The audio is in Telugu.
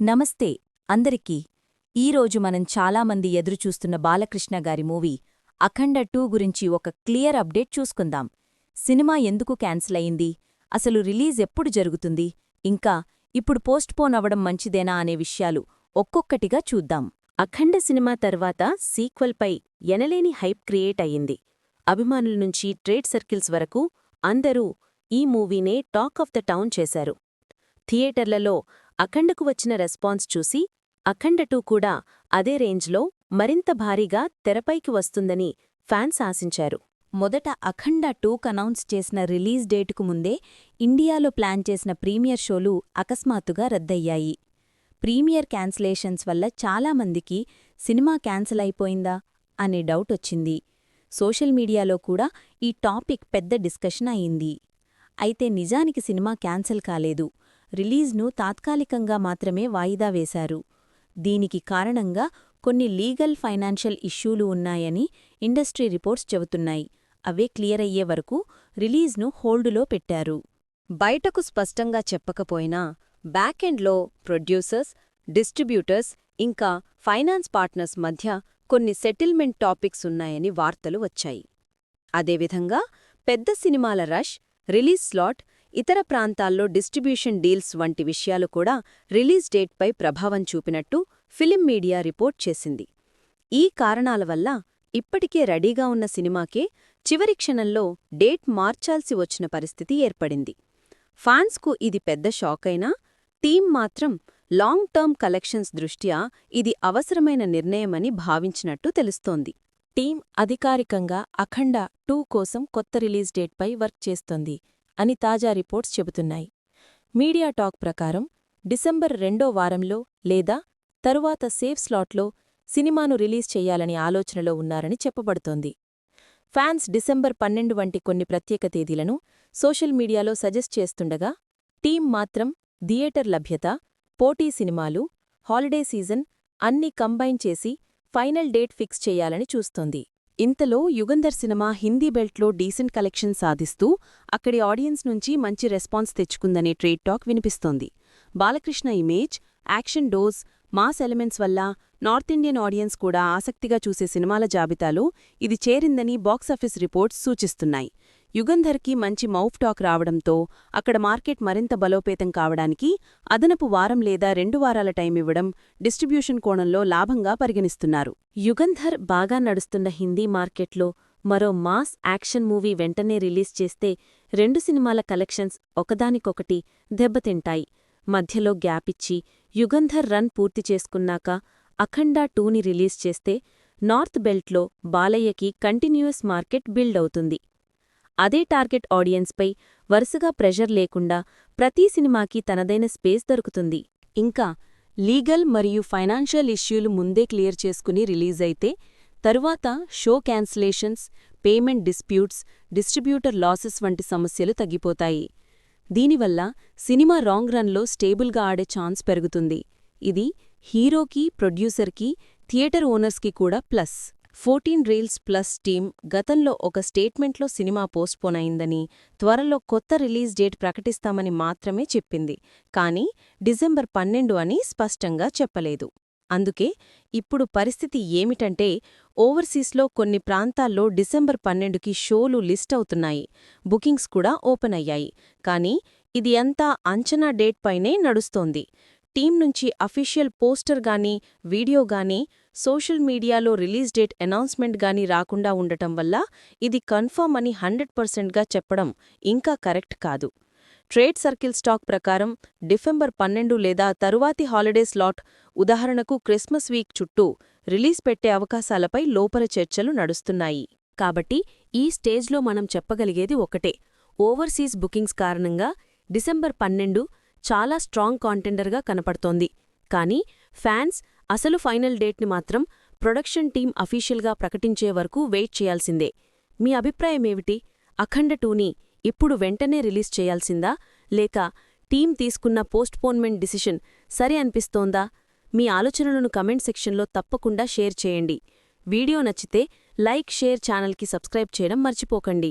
నమస్తే అందరికీ. ఈరోజు మనం చాలామంది ఎదురుచూస్తున్న బాలకృష్ణ గారి మూవీ అఖండ టూ గురించి ఒక క్లియర్ అప్డేట్ చూసుకుందాం. సినిమా ఎందుకు క్యాన్సిల్ అయింది? అసలు రిలీజ్ ఎప్పుడు జరుగుతుంది? ఇంకా ఇప్పుడు పోస్ట్పోన్ అవడం మంచిదేనా అనే విషయాలు ఒక్కొక్కటిగా చూద్దాం. అఖండ సినిమా తర్వాత సీక్వెల్పై ఎనలేని హైప్ క్రియేట్ అయ్యింది. అభిమానుల నుంచి ట్రేడ్ సర్కిల్స్ వరకు అందరూ ఈ మూవీనే టాక్ ఆఫ్ ద టౌన్ చేశారు. థియేటర్లలో అఖండకు వచ్చిన రెస్పాన్స్ చూసి అఖండ టూ కూడా అదే రేంజ్లో మరింత భారీగా తెరపైకి వస్తుందని ఫ్యాన్స్ ఆశించారు. మొదట అఖండ టూక్ అనౌన్స్ చేసిన రిలీజ్ డేటుకు ముందే ఇండియాలో ప్లాన్ చేసిన ప్రీమియర్ షోలు అకస్మాత్తుగా రద్దయ్యాయి. ప్రీమియర్ క్యాన్సిలేషన్స్ వల్ల చాలామందికి సినిమా క్యాన్సిల్ అయిపోయిందా అనే డౌట్ వచ్చింది. సోషల్ మీడియాలో కూడా ఈ టాపిక్ పెద్ద డిస్కషన్ అయింది. అయితే నిజానికి సినిమా క్యాన్సిల్ కాలేదు. రిలీజ్ను తాత్కాలికంగా మాత్రమే వాయిదా వేశారు. దీనికి కారణంగా కొన్ని లీగల్ ఫైనాన్షియల్ ఇష్యూలు ఉన్నాయని ఇండస్ట్రీ రిపోర్ట్స్ చెబుతున్నాయి. అవే క్లియర్ అయ్యే వరకు రిలీజ్ను హోల్డులో పెట్టారు. బయటకు స్పష్టంగా చెప్పకపోయినా బ్యాకెండ్లో ప్రొడ్యూసర్స్ డిస్ట్రిబ్యూటర్స్ ఇంకా ఫైనాన్స్ పార్ట్నర్స్ మధ్య కొన్ని సెటిల్మెంట్ టాపిక్స్ ఉన్నాయని వార్తలు వచ్చాయి. అదేవిధంగా పెద్ద సినిమాల రష్ రిలీజ్ స్లాట్ ఇతర ప్రాంతాల్లో డిస్ట్రిబ్యూషన్ డీల్స్ వంటి విషయాలు కూడా రిలీజ్ డేట్పై ప్రభావం చూపినట్టు ఫిలిం మీడియా రిపోర్ట్ చేసింది. ఈ కారణాల వల్ల ఇప్పటికే రెడీగా ఉన్న సినిమాకే చివరి క్షణంలో డేట్ మార్చాల్సి వచ్చిన పరిస్థితి ఏర్పడింది. ఫ్యాన్స్కు ఇది పెద్ద షాకైనా టీం మాత్రం లాంగ్ టర్మ్ కలెక్షన్స్ దృష్ట్యా ఇది అవసరమైన నిర్ణయమని భావించినట్టు తెలుస్తోంది. టీం అధికారికంగా అఖండ టూ కోసం కొత్త రిలీజ్ డేట్పై వర్క్ చేస్తోంది. అని తాజా రిపోర్ట్స్ చెబుతున్నాయి. మీడియా టాక్ ప్రకారం డిసెంబర్ రెండో వారంలో లేదా తరువాత సేఫ్ స్లాట్లో సినిమాను రిలీజ్ చేయాలని ఆలోచనలో ఉన్నారని చెప్పబడుతోంది. ఫ్యాన్స్ డిసెంబర్ పన్నెండు వంటి కొన్ని ప్రత్యేక తేదీలను సోషల్ మీడియాలో సజెస్ట్ చేస్తుండగా టీం మాత్రం థియేటర్ లభ్యత పోటీ సినిమాలు హాలిడే సీజన్ అన్ని కంబైన్ చేసి ఫైనల్ డేట్ ఫిక్స్ చేయాలని చూస్తోంది. ఇంతలో యుగంధర్ సినిమా హిందీ బెల్ట్లో డీసెంట్ కలెక్షన్ సాధిస్తూ అక్కడి ఆడియన్స్ నుంచి మంచి రెస్పాన్స్ తెచ్చుకుందనే ట్రేడ్ టాక్ వినిపిస్తోంది. Balakrishna image action dose mass elements వల్ల నార్త్ ఇండియన్ ఆడియన్స్ కూడా ఆసక్తిగా చూసే సినిమాల జాబితాలో ఇది చేరిందని బాక్సాఫీస్ రిపోర్ట్స్ సూచిస్తున్నాయి. యుగంధర్కి మంచి మౌఫ్ టాక్ రావడంతో అక్కడ మార్కెట్ మరింత బలోపేతం కావడానికి అదనపు వారం లేదా రెండు వారాల టైం ఇవ్వడం డిస్ట్రిబ్యూషన్ కోణంలో లాభంగా పరిగణిస్తున్నారు. యుగంధర్ బాగా నడుస్తున్న హిందీ మార్కెట్లో మరో మాస్ యాక్షన్ మూవీ వెంటనే రిలీజ్ చేస్తే రెండు సినిమాల కలెక్షన్స్ ఒకదానికొకటి దెబ్బతింటాయి. మధ్యలో గ్యాపిచ్చి యుగంధర్ రన్ పూర్తి చేసుకున్నాక అఖండా టూని రిలీజ్ చేస్తే నార్త్ బెల్ట్లో బాలయ్యకి కంటిన్యూయస్ మార్కెట్ బిల్డ్ అవుతుంది. అదే టార్గెట్ ఆడియన్స్పై వరుసగా ప్రెషర్ లేకుండా ప్రతి సినిమాకి తనదైన స్పేస్ దొరుకుతుంది. ఇంకా లీగల్ మరియు ఫైనాన్షియల్ ఇష్యూలు ముందే క్లియర్ చేసుకుని రిలీజ్ అయితే తరువాత show cancellations payment disputes distributor losses వంటి సమస్యలు తగ్గిపోతాయి. దీనివల్ల సినిమా రాంగ్ రన్లో స్టేబుల్గా ఆడే ఛాన్స్ పెరుగుతుంది. ఇది హీరోకి ప్రొడ్యూసర్కి థియేటర్ ఓనర్స్కి కూడా plus. Fourteen reels plus team గతంలో ఒక స్టేట్మెంట్లో సినిమా పోస్ట్పోన్ అయిందని త్వరలో కొత్త రిలీజ్ డేట్ ప్రకటిస్తామని మాత్రమే చెప్పింది. కానీ డిసెంబర్ పన్నెండు అని స్పష్టంగా చెప్పలేదు. అందుకే ఇప్పుడు పరిస్థితి ఏమిటంటే ఓవర్సీస్లో కొన్ని ప్రాంతాల్లో డిసెంబర్ పన్నెండుకి షోలు లిస్ట్ అవుతున్నాయి. బుకింగ్స్ కూడా ఓపెన్ అయ్యాయి. కానీ ఇది అంతా అంచనా డేట్ పైనే నడుస్తోంది. టీం నుంచి అఫీషియల్ పోస్టర్ గానీ వీడియో గానీ సోషల్ మీడియాలో రిలీజ్ డేట్ అనౌన్స్మెంట్ గానీ రాకుండా ఉండటం వల్ల ఇది కన్ఫర్మ్ అని హండ్రెడ్ పర్సెంట్గా చెప్పడం ఇంకా కరెక్ట్ కాదు. ట్రేడ్ సర్కిల్ స్టాక్ ప్రకారం డిసెంబర్ పన్నెండు లేదా తరువాతి హాలిడే స్లాట్ ఉదాహరణకు క్రిస్మస్ వీక్ చుట్టూ రిలీజ్ పెట్టే అవకాశాలపై లోపల చర్చలు నడుస్తున్నాయి. కాబట్టి ఈ స్టేజ్లో మనం చెప్పగలిగేది ఒకటే. ఓవర్సీస్ బుకింగ్స్ కారణంగా డిసెంబర్ పన్నెండు చాలా స్ట్రాంగ్ కాంటెండర్గా కనపడుతోంది. కానీ ఫ్యాన్స్ అసలు ఫైనల్ డేట్ని మాత్రం ప్రొడక్షన్ టీం అఫీషియల్గా ప్రకటించే వరకు వెయిట్ చేయాల్సిందే. మీ అభిప్రాయమేమిటి అఖండ టూని ఇప్పుడు వెంటనే రిలీజ్ చేయాల్సిందా? లేక టీం తీసుకున్న పోస్ట్పోన్మెంట్ డిసిషన్ సరే అనిపిస్తోందా? మీ ఆలోచనలను కమెంట్ సెక్షన్లో తప్పకుండా షేర్ చేయండి. వీడియో నచ్చితే లైక్ షేర్ ఛానల్కి సబ్స్క్రైబ్ చేయడం మర్చిపోకండి.